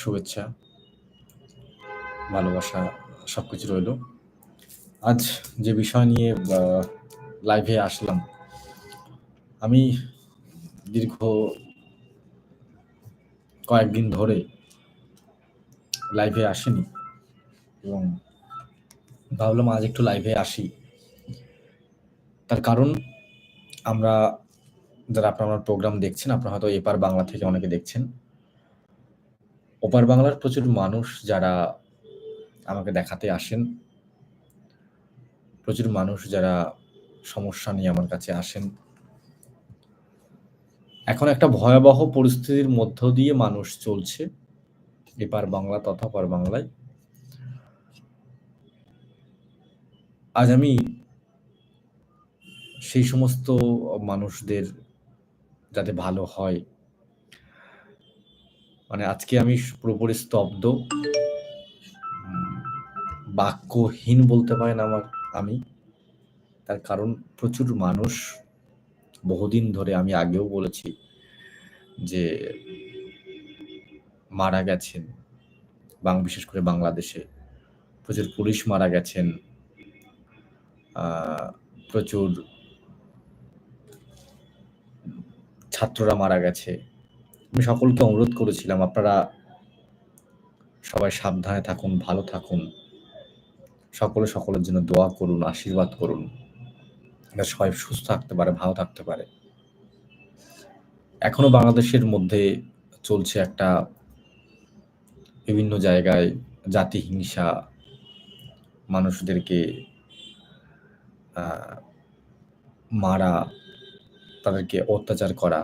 শুভেচ্ছা, ভালোবাসা সব কিছু রইল। আজ যে বিষয় নিয়ে লাইভে আসলাম, আমি দীর্ঘ কয়েকদিন ধরে লাইভে আসিনি এবং ভাবলাম আজ একটু লাইভে আসি। তার কারণ, আমরা যারা আপনার প্রোগ্রাম দেখছেন, আপনারা হয়তো এপার বাংলা থেকে অনেকে দেখছেন। ওপার বাংলার প্রচুর মানুষ যারা আমাকে দেখাতে আসেন। প্রচুর মানুষ যারা সমস্যা নিয়ে আমার কাছে আসেন। এখন একটা ভয়াবহ পরিস্থিতির মধ্য দিয়ে মানুষ চলছে, এপার বাংলা তথা পার বাংলায়। আজ আমি সেই সমস্ত মানুষদের যাতে ভালো হয়। মানে আজকে আমি পুরোপুরি স্তব্ধ। বাক্যহীন বলতে পারেন আমার, আমি। তার কারণ প্রচুর মানুষ বহুদিন ধরে আমি আগেও বলেছি যে মারা গেছেন, বাং, বিশেষ করে বাংলাদেশে। প্রচুর পুলিশ মারা গেছেন। প্রচুর ছাত্ররা মারা গেছে। আমি সকলকে অনুরোধ করেছিলাম, আপনারা সবাই সাবধানে থাকুন, ভালো থাকুন। সকলে সকলের জন্য দোয়া করুন, আশীর্বাদ করুন। সবাই সুস্থ থাকতে পারে, ভালো থাকতে পারে। এখনও বাংলাদেশের মধ্যে চলছে একটা বিভিন্ন জায়গায় জাতি হিংসা। মানুষদেরকে মারা তাদেরকে অত্যাচার করা।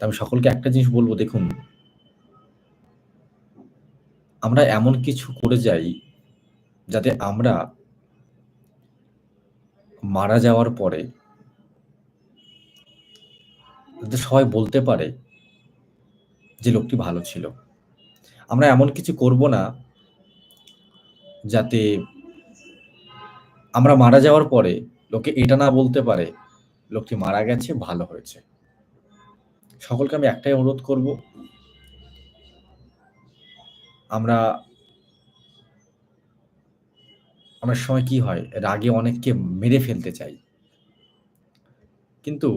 আমি সকলকে একটা জিনিস বলব, দেখুন। আমরা এমন কিছু করে যাই যাতে আমরা মারা যাওয়ার পরে যাতে সবাই বলতে পারে যে লোকটি ভালো ছিল। আমরা এমন কিছু করব না যাতে আমরা মারা যাওয়ার পরে লোকে এটা না বলতে পারে লোকটি মারা গেছে, ভালো হয়েছে। সকলকে আমি একটাই অনুরোধ করব, আমরা অনেক সময় কি হয় রাগে অনেককে মেরে ফেলতে চাই। কিন্তু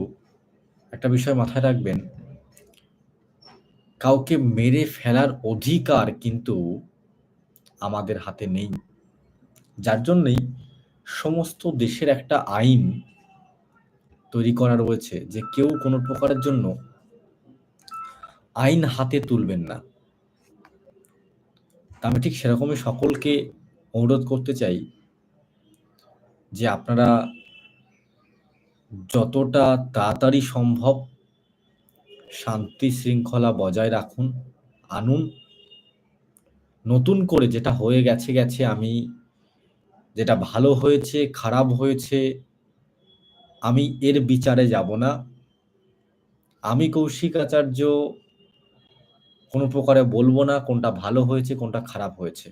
একটা বিষয় মাথায় রাখবেন, কাউকে মেরে ফেলার অধিকার কিন্তু আমাদের হাতে নেই। যার জন্যই সমস্ত দেশের একটা আইন তৈরি করা রয়েছে যে কেউ কোনো প্রকারের জন্য আইন হাতে তুলবেন না। আমি ঠিক সেরকমই সকলকে অনুরোধ করতে চাই যে আপনারা যতটা তাড়াতাড়ি সম্ভব শান্তি শৃঙ্খলা বজায় রাখুন, আনুন। নতুন করে যেটা হয়ে গেছে গেছে আমি যেটা ভালো হয়েছে, খারাপ হয়েছে আমি এর বিচারে যাব না। আমি কৌশিক আচার্য কোনো প্রকারে বলব না কোনটা ভালো হয়েছে, কোনটা খারাপ হয়েছে।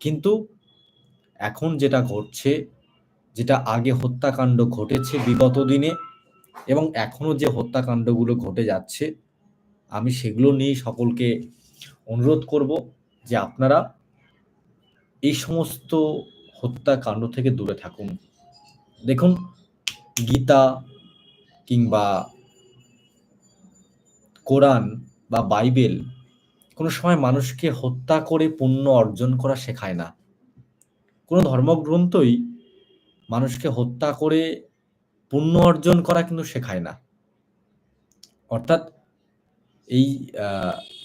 কিন্তু এখন যেটা ঘটছে, যেটা আগে হত্যাকাণ্ড ঘটেছে বিগত দিনে এবং এখনও যে হত্যাকাণ্ডগুলো ঘটে যাচ্ছে, আমি সেগুলো নিয়ে সকলকে অনুরোধ করব যে আপনারা এই সমস্ত হত্যাকাণ্ড থেকে দূরে থাকুন। দেখুন গীতা কিংবা কোরআন বা বাইবেল কোনো সময় মানুষকে হত্যা করে পুণ্য অর্জন করা শেখায় না। কোনো ধর্মগ্রন্থই মানুষকে হত্যা করে পুণ্য অর্জন করা কিন্তু শেখায় না। অর্থাৎ এই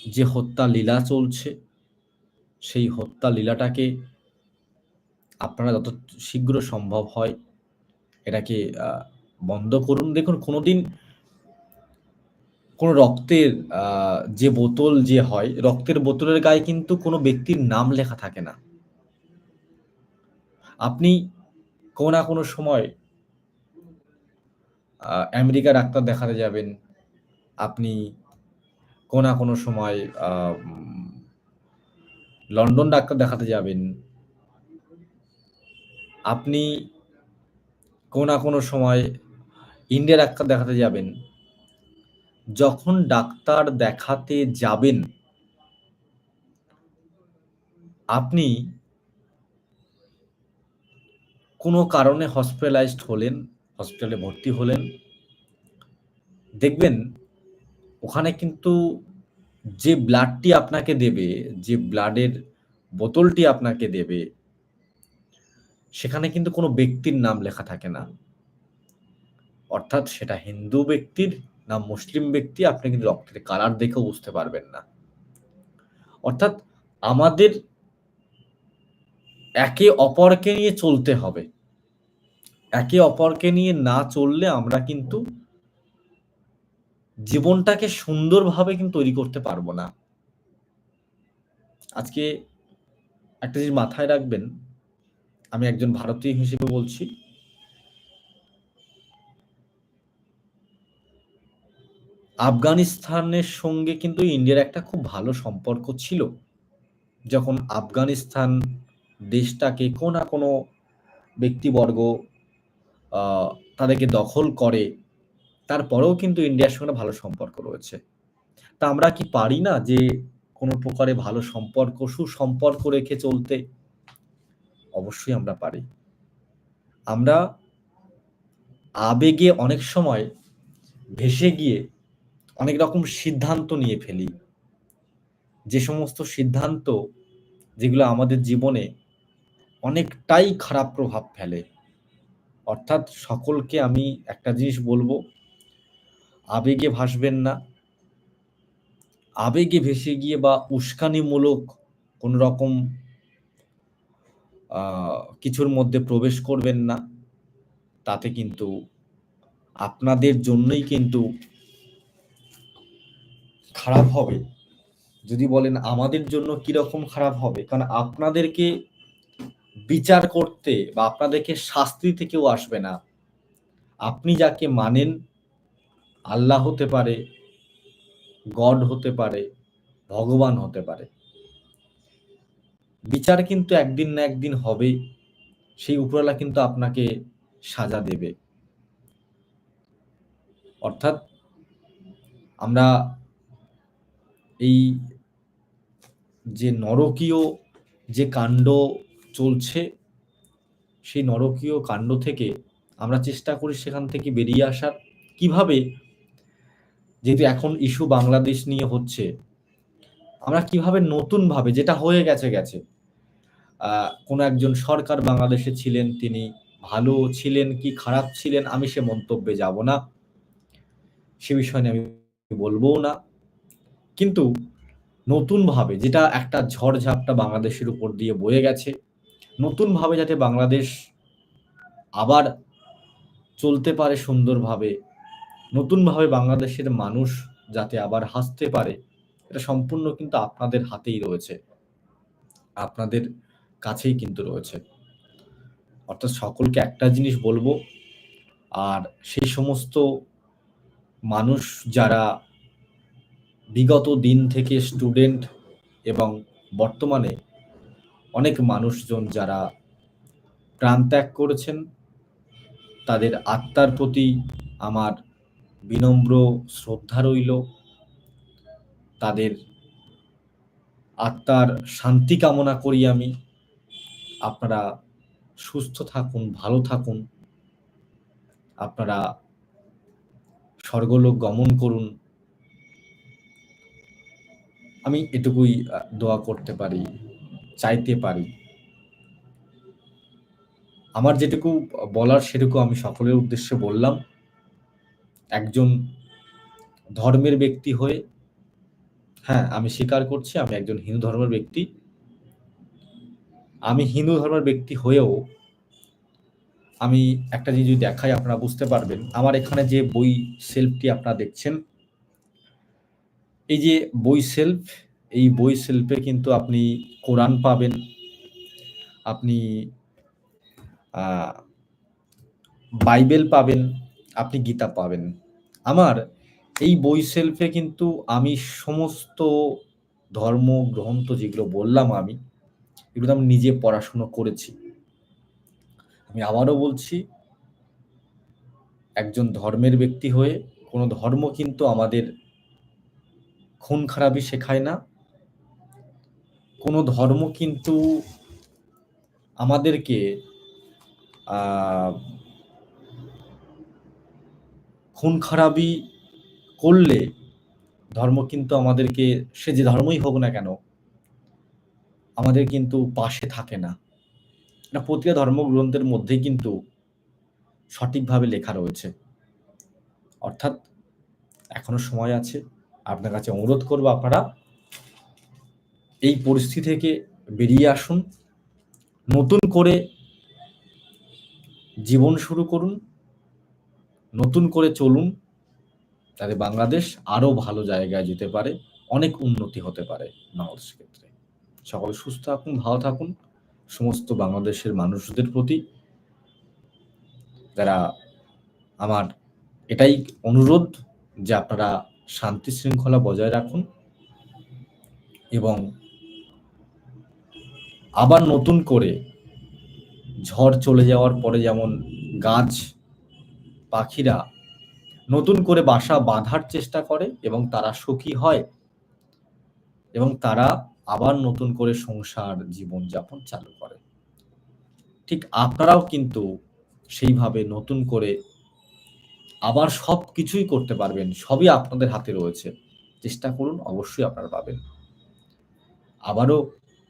যে হত্যা লীলা চলছে, সেই হত্যা লীলাটাকে আপনারা যত শীঘ্র সম্ভব হয় এটাকে বন্ধ করুন। দেখুন, কোনোদিন কোনো রক্তের যে বোতল যে হয়, রক্তের বোতলের গায়ে কিন্তু কোনো ব্যক্তির নাম লেখা থাকে না। আপনি কোনো না কোনো সময় আমেরিকা ডাক্তার দেখাতে যাবেন। আপনি কোনো না কোনো সময় লন্ডন ডাক্তার দেখাতে যাবেন। আপনি কোনো না কোনো সময় ইন্ডিয়া ডাক্তার দেখাতে যাবেন। যখন ডাক্তার দেখাতে যাবেন, আপনি কোনো কারণে হসপিটালাইজড হলেন হসপিটালে ভর্তি হলেন, দেখবেন ওখানে কিন্তু যে ব্লাডটি আপনাকে দেবে, যে ব্লাডের বোতলটি আপনাকে দেবে, সেখানে কিন্তু কোনো ব্যক্তির নাম লেখা থাকে না। অর্থাৎ সেটা হিন্দু ব্যক্তির না মুসলিম ব্যক্তি, আপনি কিন্তু রক্তের কালার দেখেও বুঝতে পারবেন না। অর্থাৎ আমাদের একে অপরকে নিয়ে চলতে হবে। একে অপরকে নিয়ে না চললে আমরা কিন্তু জীবনটাকে সুন্দরভাবে কিন্তু তৈরি করতে পারব না। আজকে একটা জিনিস মাথায় রাখবেন, আমি একজন ভারতীয় হিসেবে বলছি আফগানিস্তানের সঙ্গে কিন্তু ইন্ডিয়ার একটা খুব ভালো সম্পর্ক ছিল। যখন আফগানিস্তান দেশটাকে কোনো না কোনো ব্যক্তিবর্গ তাদেরকে দখল করে, তারপরেও কিন্তু ইন্ডিয়ার সঙ্গে ভালো সম্পর্ক রয়েছে। তা আমরা কি পারি না যে কোনো প্রকারে ভালো সম্পর্ক, সুসম্পর্ক রেখে চলতে? অবশ্যই আমরা পারি। আমরা আবেগে অনেক সময় ভেসে গিয়ে অনেক রকম সিদ্ধান্ত নিয়ে ফেলি। যে সমস্ত সিদ্ধান্ত যেগুলো আমাদের জীবনে অনেকটাই খারাপ প্রভাব ফেলে। অর্থাৎ সকলকে আমি একটা জিনিস বলব, আবেগে ভাসবেন না। আবেগে ভেসে গিয়ে বা উস্কানিমূলক কোন রকম কিছুর মধ্যে প্রবেশ করবেন না। তাতে কিন্তু আপনাদের জন্যই কিন্তু খারাপ হবে। যদি বলেন আমাদের জন্য কীরকম খারাপ হবে, কারণ আপনাদেরকে বিচার করতে বা আপনাদেরকে শাস্তি থেকেও আসবে না। আপনি যাকে মানেন, আল্লাহ হতে পারে, গড হতে পারে, ভগবান হতে পারে। বিচার কিন্তু একদিন না একদিন হবে, সেই উপরওয়ালা কিন্তু আপনাকে সাজা দেবে। অর্থাৎ আমরা এই যে নরকীয় যে কাণ্ড চলছে, সেই নরকীয় কাণ্ড থেকে আমরা চেষ্টা করি সেখান থেকে বেরিয়ে আসার। কীভাবে? যেহেতু এখন ইস্যু বাংলাদেশ নিয়ে হচ্ছে, আমরা কীভাবে নতুনভাবে, যেটা হয়ে গেছে গেছে কোনো একজন সরকার বাংলাদেশে ছিলেন, তিনি ভালো ছিলেন কি খারাপ ছিলেন, আমি সে মন্তব্যে যাব না। সে বিষয়ে আমি বলব না। কিন্তু নতুনভাবে যেটা একটা ঝড়ঝাপটা বাংলাদেশের উপর দিয়ে বয়ে গেছে, নতুনভাবে যাতে বাংলাদেশ আবার চলতে পারে সুন্দরভাবে, নতুনভাবে বাংলাদেশের মানুষ যাতে আবার হাসতে পারে, এটা সম্পূর্ণ কিন্তু আপনাদের হাতেই রয়েছে, আপনাদের কাছেই কিন্তু রয়েছে। অর্থাৎ সকলকে একটা জিনিস বলব, আর সেই সমস্ত মানুষ যারা বিগত দিন থেকে স্টুডেন্ট এবং বর্তমানে অনেক মানুষজন যারা প্রাণ ত্যাগ করেছেন, তাদের আত্মার প্রতি আমার বিনম্র শ্রদ্ধা রইল। তাদের আত্মার শান্তি কামনা করি আমি। আপনারা সুস্থ থাকুন, ভালো থাকুন। আপনারা স্বর্গলোক গমন করুন। আমি এটুকুই দোয়া করতে পারি, চাইতে পারি। আমার যেটুকু বলার সেটুকু আমি সকলের উদ্দেশ্যে বললাম। একজন ধর্মের ব্যক্তি হয়ে হ্যাঁ আমি স্বীকার করছি, আমি একজন হিন্দু ধর্মের ব্যক্তি। আমি হিন্দু ধর্মের ব্যক্তি হয়েও, আমি একটা জিনিস যদি দেখাই, আপনারা বুঝতে পারবেন। আমার এখানে যে বই, সেলফটি আপনারা দেখছেন এই যে বই সেলফ এই বই সেলফে কিন্তু আপনি কোরআন পাবেন। আপনি বাইবেল পাবেন, আপনি গীতা পাবেন। আমার এই বই সেলফে কিন্তু আমি সমস্ত ধর্ম, গ্রন্থ যেগুলো বললাম আমি, এগুলো আমি নিজে পড়াশুনো করেছি। আমি আবারও বলছি, একজন ধর্মের ব্যক্তি হয়ে কোনো ধর্ম কিন্তু আমাদের খুন খারাপি শেখায় না। কোনো ধর্ম কিন্তু আমাদেরকে খুন খারাপি করলে ধর্ম কিন্তু আমাদেরকে, সে যে ধর্মই হোক না কেন, আমাদের কিন্তু পাশে থাকে না। এটা প্রতিটা ধর্মগ্রন্থের মধ্যেই কিন্তু সঠিকভাবে লেখা রয়েছে। অর্থাৎ এখনও সময় আছে। আপনার কাছে অনুরোধ করব আপনারা এই পরিস্থিতি থেকে বেরিয়ে আসুন, নতুন করে জীবন শুরু করুন, নতুন করে চলুন তাতে বাংলাদেশ আরও ভালো জায়গায় যেতে পারে, অনেক উন্নতি হতে পারে বাংলাদেশের ক্ষেত্রে। সকলে সুস্থ থাকুন, ভালো থাকুন, সমস্ত বাংলাদেশের মানুষদের প্রতি যারা আমার এটাই অনুরোধ যে আপনারা শান্তি শৃঙ্খলা বজায় রাখুন এবং আবার নতুন করে ঝড় চলে যাওয়ার পরে যেমন গাছ পাখিরা নতুন করে বাসা বাঁধার চেষ্টা করে এবং তারা সুখী হয় এবং তারা আবার নতুন করে সংসার জীবন যাপন চালু করে। ঠিক আপনারাও কিন্তু সেইভাবে নতুন করে আবার সব কিছুই করতে পারবেন, সবই আপনাদের হাতে রয়েছে। চেষ্টা করুন, অবশ্যই আপনারা পাবেন। আবারও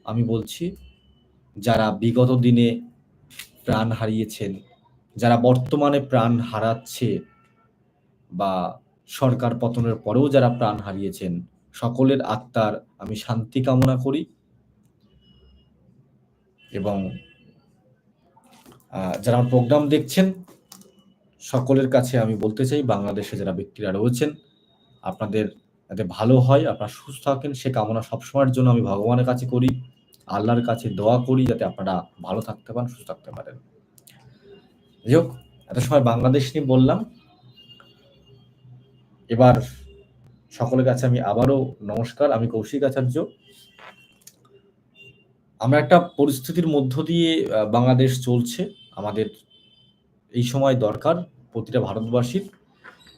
আমি বলছি, যারা বিগত দিনে প্রাণ হারিয়েছেন, যারা বর্তমানে প্রাণ হারাচ্ছে বা সরকার পতনের পরেও যারা প্রাণ হারিয়েছেন, সকলের আত্মার আমি শান্তি কামনা করি এবং যারা প্রোগ্রাম দেখছেন সকলের কাছে আমি বলতে চাই, বাংলাদেশে যারা ব্যক্তিরা রয়েছেন, আপনাদের যাতে ভালো হয়, আপনারা সুস্থ থাকেন, সে কামনা সবসময়ের জন্য আমি ভগবানের কাছে করি, আল্লাহর কাছে দোয়া করি, যাতে আপনারা ভালো থাকতে পারেন, সুস্থ থাকতে পারেন। যাই হোক, এত সময় বাংলাদেশ নিয়ে বললাম। এবার সকলের কাছে আমি আবারও নমস্কার, আমি কৌশিক আচার্য। আমরা একটা পরিস্থিতির মধ্য দিয়ে বাংলাদেশ চলছে। আমাদের এই সময় দরকার। প্রতিটা ভারতবাসীর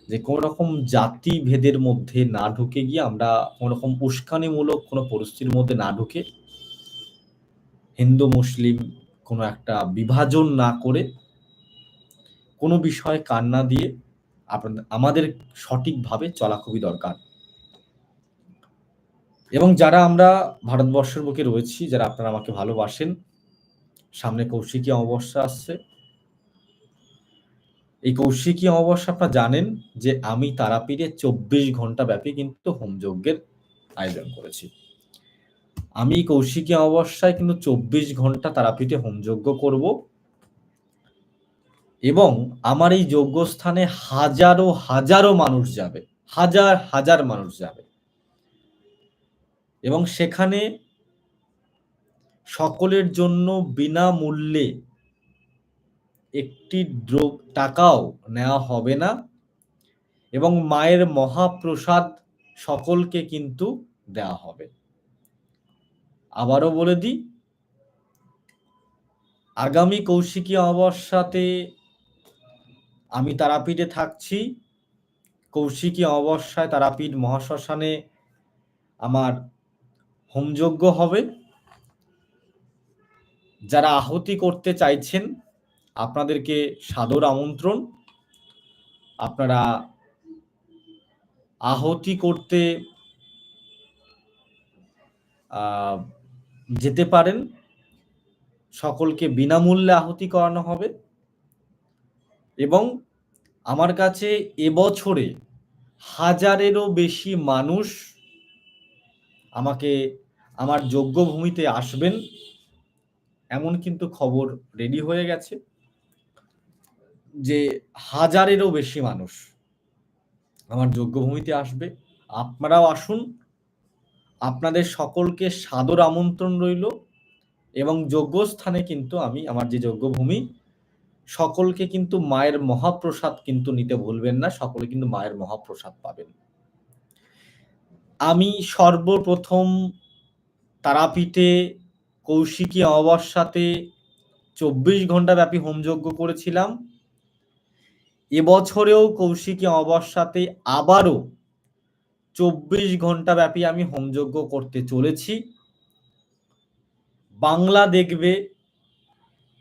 যে কোন রকম জাতি ভেদের মধ্যে না ঢুকে গিয়ে আমরা কোন রকম উস্কানিমূলক কোনো পরিস্থিতির মধ্যে না ঢুকে হিন্দু, মুসলিম কোনো একটা বিভাজন না করে কোনো বিষয়ে কান্না দিয়ে আপনাদের, আমাদের সঠিকভাবে চলা খুবই দরকার। এবং যারা আমরা ভারতবর্ষের বুকে রয়েছি, যারা আপনারা আমাকে ভালোবাসেন, সামনে কৌশিকী অমাবস্যা আসছে এই কৌশিকী অমাবস্যা আপনারা জানেন যে আমি তারাপীঠে চব্বিশ ঘণ্টা ব্যাপী কিন্তু হোমযজ্ঞের আয়োজন করেছি। আমি কৌশিকী অমাবস্যায় কিন্তু চব্বিশ ঘণ্টা তারাপীঠে হোমযজ্ঞ করব এবং আমার এই যজ্ঞস্থানে হাজারো হাজারো মানুষ যাবে, হাজার হাজার মানুষ যাবে। এবং সেখানে সকলের জন্য বিনামূল্যে একটি টাকাও নেওয়া হবে না এবং মায়ের মহাপ্রসাদ সকলকে কিন্তু দেওয়া হবে। আবারও বলে দিই, আগামী কৌশিকী অমাবস্যাতে আমি তারাপীঠে থাকছি। কৌশিকী অমাবস্যায় তারাপীঠ মহাশ্মশানে আমার হোমযজ্ঞ হবে। যারা আহতি করতে চাইছেন আপনাদেরকে সাদর আমন্ত্রণ। আপনারা আহতি করতে যেতে পারেন। সকলকে বিনামূল্যে আহতি করানো হবে। এবং আমার কাছে এবছরে হাজারেরও বেশি মানুষ আমাকে আমার যোগ্য ভূমিতে আসবেন, এমন কিন্তু খবর রেডি হয়ে গেছে। যে হাজারেরও বেশি মানুষ আমার যজ্ঞভূমিতে আসবে। আপনারাও আসুন। আপনাদের সকলকে সাদর আমন্ত্রণ রইল এবং যজ্ঞস্থানে কিন্তু আমি আমার যে যজ্ঞভূমি, সকলকে কিন্তু মায়ের মহাপ্রসাদ কিন্তু নিতে ভুলবেন না, সকলে কিন্তু মায়ের মহাপ্রসাদ পাবেন। আমি সর্বপ্রথম তারাপীঠে কৌশিকী অমাবস্যাতে চব্বিশ ঘণ্টা ব্যাপী হোমযজ্ঞ করেছিলাম। এবছরেও কৌশিকী অমাবস্যাতে আবারও চব্বিশ ঘণ্টা ব্যাপী আমি হোমযজ্ঞ করতে চলেছি। বাংলা দেখবে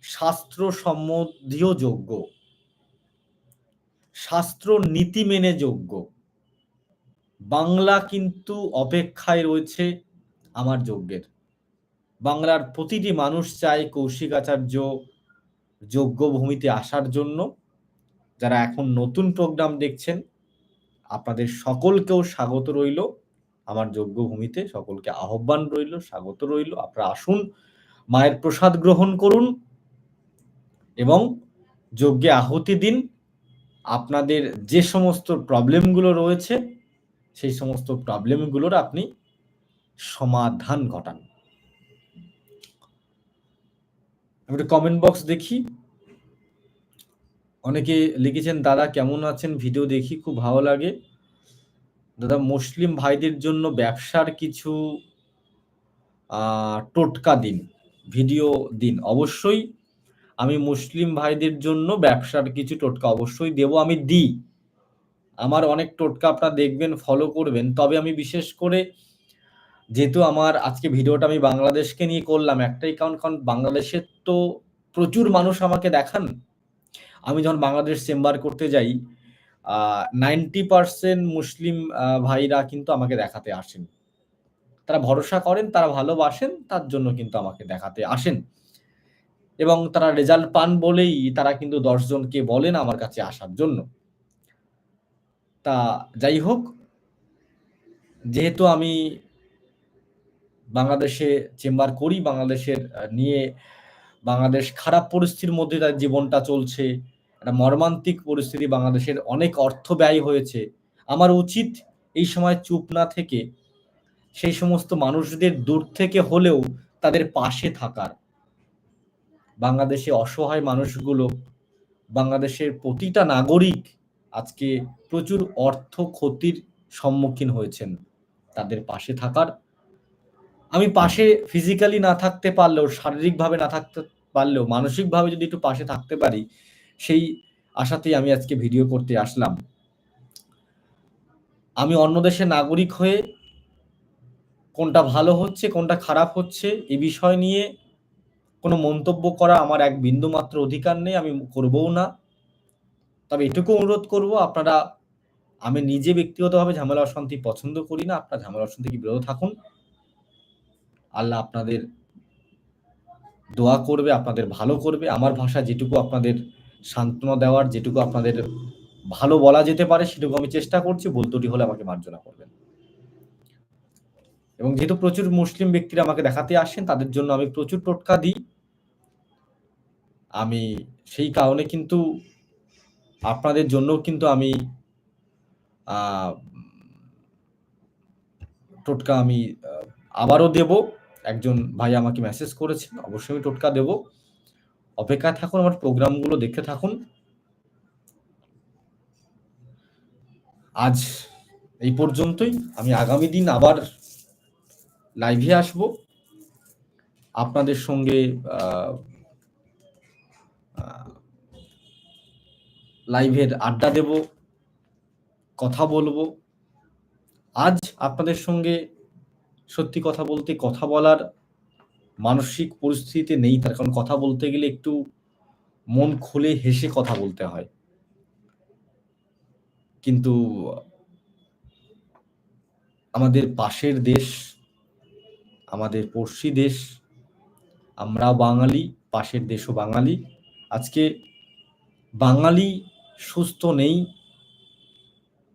শাস্ত্র সম্বন্ধীয় যোগ্য শাস্ত্র নীতি মেনে যোগ্য বাংলা কিন্তু অপেক্ষায় রয়েছে আমার যজ্ঞের। বাংলার প্রতিটি মানুষ চায় কৌশিক আচার্য যোগ্য ভূমিতে আসার জন্য। যারা এখন নতুন প্রোগ্রাম দেখছেন, আপনাদের সকলকেও স্বাগত রইল। আমার যোগ্য ভূমিতে সকলকে আহ্বান রইল, স্বাগত রইল। আপনারা আসুন, মায়ের প্রসাদ গ্রহণ করুন এবং যজ্ঞে আহুতি দিন। আপনাদের যে সমস্ত প্রবলেমগুলো রয়েছে, সেই সমস্ত প্রবলেমগুলোর আপনি সমাধান ঘটান। আমি একটু কমেন্ট বক্স দেখি। অনেকে লিখেছেন, দাদা কেমন আছেন? ভিডিও দেখি, খুব ভালো লাগে। দাদা, মুসলিম ভাইদের জন্য ব্যবসার কিছু টোটকা দিন, ভিডিও দিন। অবশ্যই আমি মুসলিম ভাইদের জন্য ব্যবসার কিছু টোটকা অবশ্যই দেব, আমি দিই। আমার অনেক টোটকা আপনারা দেখবেন ফলো করবেন। তবে আমি বিশেষ করে যেহেতু আমার আজকে ভিডিওটা আমি বাংলাদেশকে নিয়ে করলাম, একটাই কারণ কারণ বাংলাদেশের তো প্রচুর মানুষ আমাকে দেখান। আমি যখন বাংলাদেশ চেম্বার করতে যাই নাইনটি পার্সেন্ট মুসলিম ভাইরা কিন্তু আমাকে দেখাতে আসেন। তারা ভরসা করেন, তারা ভালোবাসেন, তার জন্য কিন্তু আমাকে দেখাতে আসেন। এবং তারা রেজাল্ট পান বলেই তারা কিন্তু দশজনকে বলেন আমার কাছে আসার জন্য। তা যাই হোক, যেহেতু আমি বাংলাদেশে চেম্বার করি, বাংলাদেশের নিয়ে বাংলাদেশ খারাপ পরিস্থিতির মধ্যে তার জীবনটা চলছে একটা মর্মান্তিক পরিস্থিতি বাংলাদেশের অনেক অর্থ ব্যয় হয়েছে। আমার উচিত এই সময় চুপ না থেকে সেই সমস্ত মানুষদের দূর থেকে হলেও তাদের পাশে থাকার। বাংলাদেশে অসহায় মানুষগুলো, বাংলাদেশের প্রতিটা নাগরিক আজকে প্রচুর অর্থ ক্ষতির সম্মুখীন হয়েছেন। তাদের পাশে থাকার। আমি পাশে ফিজিক্যালি না থাকতে পারলেও, শারীরিকভাবে না থাকতে পারলেও, মানসিকভাবে যদি একটু পাশে থাকতে পারি সেই আশাতেই আমি আজকে ভিডিও করতে আসলাম। আমি অন্য দেশের নাগরিক হয়ে কোনটা ভালো হচ্ছে, কোনটা খারাপ হচ্ছে, এ বিষয় নিয়ে কোনো মন্তব্য করা আমার এক বিন্দু মাত্র অধিকার নেই, আমি করবও না। তবে এটুকু অনুরোধ করব, আপনারা, আমি নিজে ব্যক্তিগতভাবে ঝামেলা অশান্তি পছন্দ করি না, আপনার ঝামেলা অশান্তি বিরত থাকুন। আল্লাহ আপনাদের দোয়া করবে, আপনাদের ভালো করবে, আমার ভাষা যেটুকু আপনাদের সান্ত্বনা দেওয়ার যেটুকু আপনাদের ভালো বলা যেতে পারে, সেটুকু আমি চেষ্টা করছি। বলতুটি হলে আমাকে মার্জনা করবেন। এবং যেহেতু প্রচুর মুসলিম ব্যক্তিরা আমাকে দেখাতে আসেন, তাদের জন্য আমি প্রচুর টোটকা দিই। আমি সেই কারণে কিন্তু আপনাদের জন্য কিন্তু আমি টোটকা আমি আবারও দেব। একজন ভাই আমাকে মেসেজ করেছেন, অবশ্যই আমি টোটকা দেব। অপেক্ষায় থাকুন, আমার প্রোগ্রামগুলো দেখতে থাকুন। আজ এই পর্যন্তই। আমি আগামী দিন আবার লাইভে আসব। আপনাদের সঙ্গে লাইভের আড্ডা দেব, কথা বলব। আজ আপনাদের সঙ্গে সত্যি কথা বলতে কথা বলার মানসিক পরিস্থিতিতে নেই। তার কারণ কথা বলতে গেলে একটু মন খুলে হেসে কথা বলতে হয়। কিন্তু আমাদের পাশের দেশ, আমাদের পড়শি দেশ, আমরা বাঙালি, পাশের দেশও বাঙালি। আজকে বাঙালি সুস্থ নেই।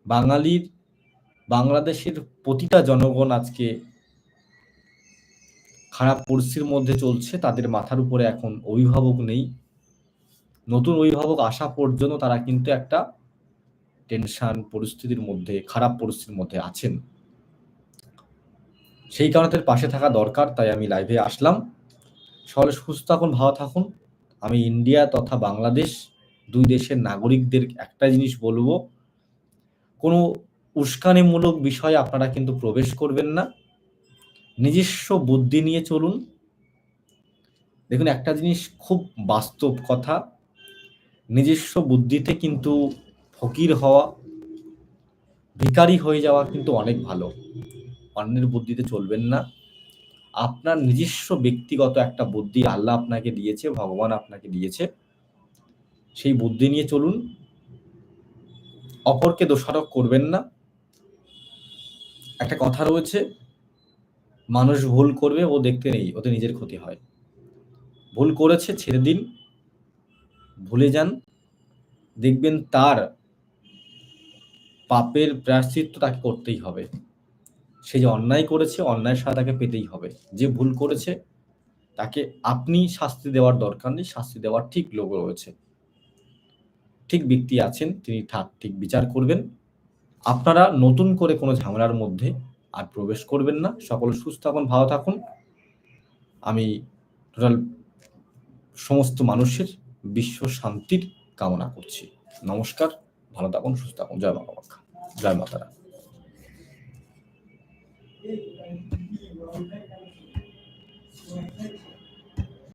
বাঙালির, বাংলাদেশের প্রতিটা জনগণ আজকে খারাপ পরিস্থিতির মধ্যে চলছে, তাদের মাথার উপরে এখন অভিভাবক নেই। নতুন অভিভাবক আসা পর্যন্ত তারা কিন্তু একটা টেনশন পরিস্থিতির মধ্যে, খারাপ পরিস্থিতির মধ্যে আছেন। সেই কারণে তাদের পাশে থাকা দরকার, তাই আমি লাইভে আসলাম। সকলে সুস্থ থাকুন, ভালো থাকুন। আমি ইন্ডিয়া তথা বাংলাদেশ, দুই দেশের নাগরিকদের একটা জিনিস বলব। কোনো উস্কানিমূলক বিষয়ে আপনারা কিন্তু প্রবেশ করবেন না। নিজস্ব বুদ্ধি নিয়ে চলুন। দেখুন, একটা জিনিস খুব বাস্তব কথা। নিজস্ব বুদ্ধিতে কিন্তু ফকির হওয়া, ভিখারি হয়ে যাওয়া কিন্তু অনেক ভালো। অন্যের বুদ্ধিতে চলবেন না। আপনার নিজস্ব ব্যক্তিগত একটা বুদ্ধি আল্লাহ আপনাকে দিয়েছে, ভগবান আপনাকে দিয়েছে। সেই বুদ্ধি নিয়ে চলুন। অপরকে দোষারোপ করবেন না। একটা কথা রয়েছে মানুষ ভুল করবে, ও দেখতে নেই, ওতে নিজের ক্ষতি হয়। ভুল করেছে, ছেড়ে দিন। ভুলে যান। দেখবেন তার পাপের প্রায়শ্চিত্ত তাকে করতেই হবে। সে যে অন্যায় করেছে, অন্যায়ের সাথে তাকে পেতেই হবে। যে ভুল করেছে, তাকে আপনি শাস্তি দেওয়ার দরকার নেই, শাস্তি দেওয়ার ঠিক লোক রয়েছে। ঠিক ব্যক্তি আছেন, তিনি ঠিক বিচার করবেন। আপনারা নতুন করে কোনো ঝামেলার মধ্যে আর প্রবেশ করবেন না। সকল সুস্থ থাকুন, ভালো থাকুন। আমি টোটাল সমস্ত মানুষের বিশ্ব শান্তির কামনা করছি। নমস্কার, ভালো থাকুন, সুস্থ থাকুন। জয় মা বাবা জয় মাতারা।